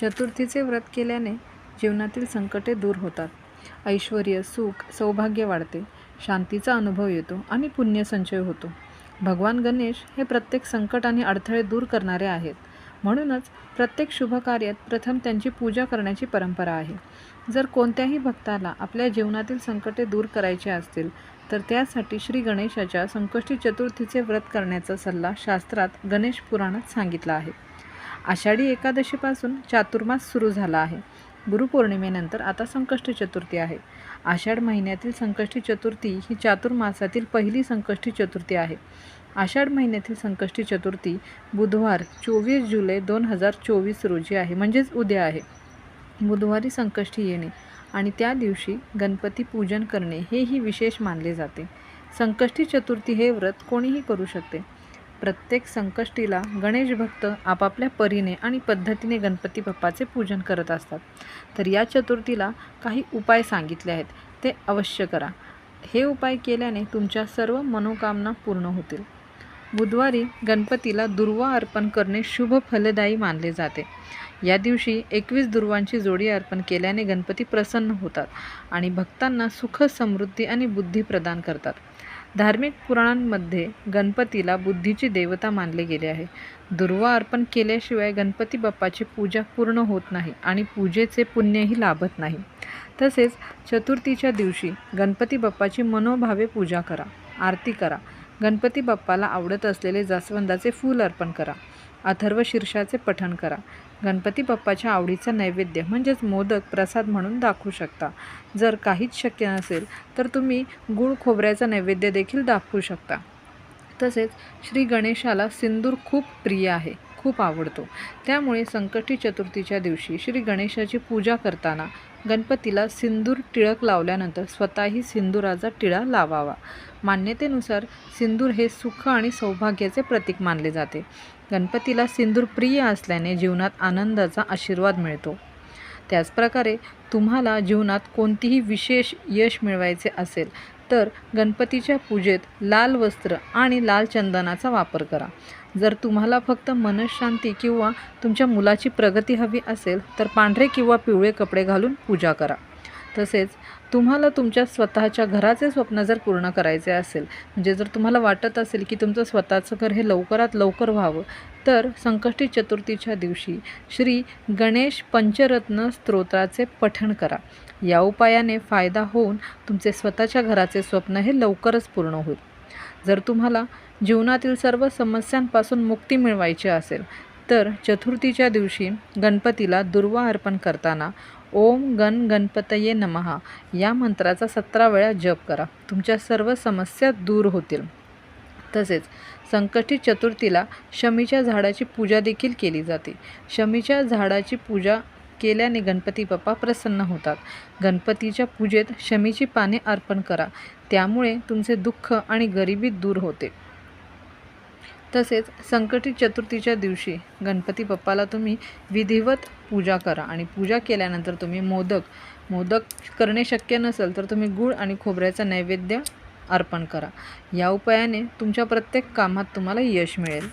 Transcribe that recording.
चतुर्थीचे व्रत केल्याने जीवनातील संकटे दूर होतात. ऐश्वर सुख सौभाग्य वाढते. शांतीचा अनुभव येतो आणि पुण्यसंचय होतो. भगवान गणेश हे प्रत्येक संकट आणि अडथळे दूर करणारे आहेत. म्हणूनच प्रत्येक शुभकार्यात प्रथम त्यांची पूजा करण्याची परंपरा आहे. जर कोणत्याही भक्ताला आपल्या जीवनातील संकटे दूर करायचे असतील तर त्यासाठी श्री गणेशाच्या संकष्टी चतुर्थीचे व्रत करण्याचा सल्ला शास्त्रात गणेश पुराणात सांगितला आहे. आषाढी एकादशीपासून चातुर्मास सुरू झाला आहे. गुरुपौर्णिमेनंतर आता संकष्टी चतुर्थी आहे. आषाढ महिन्यातील संकष्टी चतुर्थी ही चातुर्मासातील पहिली संकष्टी चतुर्थी आहे. आषाढ महिन्यातील संकष्टी चतुर्थी बुधवार चोवीस जुलै दोन हजार चोवीस रोजी आहे. म्हणजेच उद्या आहे. बुधवारी संकष्टी येणे आणि त्या दिवशी गणपती पूजन करणे हेही विशेष मानले जाते. संकष्टी चतुर्थी हे व्रत कोणीही करू शकते. प्रत्येक संकष्टीला गणेश भक्त आपापल्या परीने आणि पद्धतीने गणपती बाप्पाचे पूजन करत असतात. तर या चतुर्थीला काही उपाय सांगितले आहेत. ते अवश्य करा. हे उपाय केल्याने तुमच्या सर्व मनोकामना पूर्ण होतील. बुधवारी गणपतीला दुर्वा अर्पण करणे शुभ फलदायी मानले जाते. या दिवशी एकवीस दुर्वांची जोडी अर्पण केल्याने गणपती प्रसन्न होतात आणि भक्तांना सुख समृद्धी आणि बुद्धी प्रदान करतात. धार्मिक पुराणांमध्ये गणपतीला बुद्धीची देवता मानले गेले आहे. दुर्वा अर्पण केल्याशिवाय गणपती बाप्पाची पूजा पूर्ण होत नाही आणि पूजेचे पुण्यही लाभत नाही. तसेच चतुर्थीच्या दिवशी गणपती बाप्पाची मनोभावे पूजा करा आरती करा गणपती बाप्पाला आवडत असलेले जास्वंदाचे फूल अर्पण करा अथर्व शीर्षाचे पठण करा गणपती बाप्पाच्या आवडीचा नैवेद्य म्हणजेच मोदक प्रसाद म्हणून दाखवू शकता. जर काहीच शक्य नसेल तर तुम्ही गुळ खोबऱ्याचा नैवेद्य देखील दाखवू शकता. तसेच श्री गणेशाला सिंदूर खूप प्रिय आहे. खूप आवडतो. त्यामुळे संकटी चतुर्थीच्या दिवशी श्री गणेशाची पूजा करताना गणपतीला सिंदूर टिळक लावल्यानंतर स्वतःही सिंदुराचा टिळा लावावा. मान्यतेनुसार सिंदूर हे सुख आणि सौभाग्याचे प्रतीक मानले जाते. गणपतीला सिंदूर प्रिय असल्याने जीवनात आनंदाचा आशीर्वाद मिळतो. त्याचप्रकारे तुम्हाला जीवनात कोणतीही विशेष यश मिळवायचे असेल तर गणपतीच्या पूजेत लाल वस्त्र आणि लाल चंदनाचा वापर करा. जर तुम्हाला फक्त मनशांती किंवा तुमच्या मुलाची प्रगती हवी असेल तर पांढरे किंवा पिवळे कपडे घालून पूजा करा. तसेच तुम्हाला तुमच्या स्वतःच्या घराचे स्वप्न जर पूर्ण करायचे असेल म्हणजे जर तुम्हाला वाटत असेल की तुमचं स्वतःचं घर हे लवकरात लवकर व्हावं तर संकष्टी चतुर्थीच्या दिवशी श्री गणेश पंचरत्न स्तोत्राचे पठण करा. या उपायाने फायदा होऊन तुमचे स्वतःच्या घराचे स्वप्न हे लवकरच पूर्ण होईल. जर तुम्हाला जीवनातील सर्व समस्यांपासून मुक्ती मिळवायची असेल तर चतुर्थीच्या दिवशी गणपतीला दुर्वा अर्पण करताना ओम गण गणपतये नमहा या मंत्राचा सतरा वेळा जप करा. तुमच्या सर्व समस्या दूर होतील. तसेच संकष्टी चतुर्थीला शमीच्या झाडाची पूजा देखील केली जाते. शमीच्या झाडाची पूजा केल्याने गणपती बाप्पा प्रसन्न होतात. गणपतीच्या पूजेत शमीची पाने अर्पण करा. त्यामुळे तुमचे दुःख आणि गरिबी दूर होते. तसेच संकटी चतुर्थीच्या दिवशी गणपती बाप्पाला तुम्ही विधिवत पूजा करा आणि पूजा केल्यानंतर तुम्ही मोदक मोदक करणे शक्य नसेल तर तुम्ही गूळ आणि खोबऱ्याचा नैवेद्य अर्पण करा. या उपायाने तुमच्या प्रत्येक कामात तुम्हाला यश मिळेल.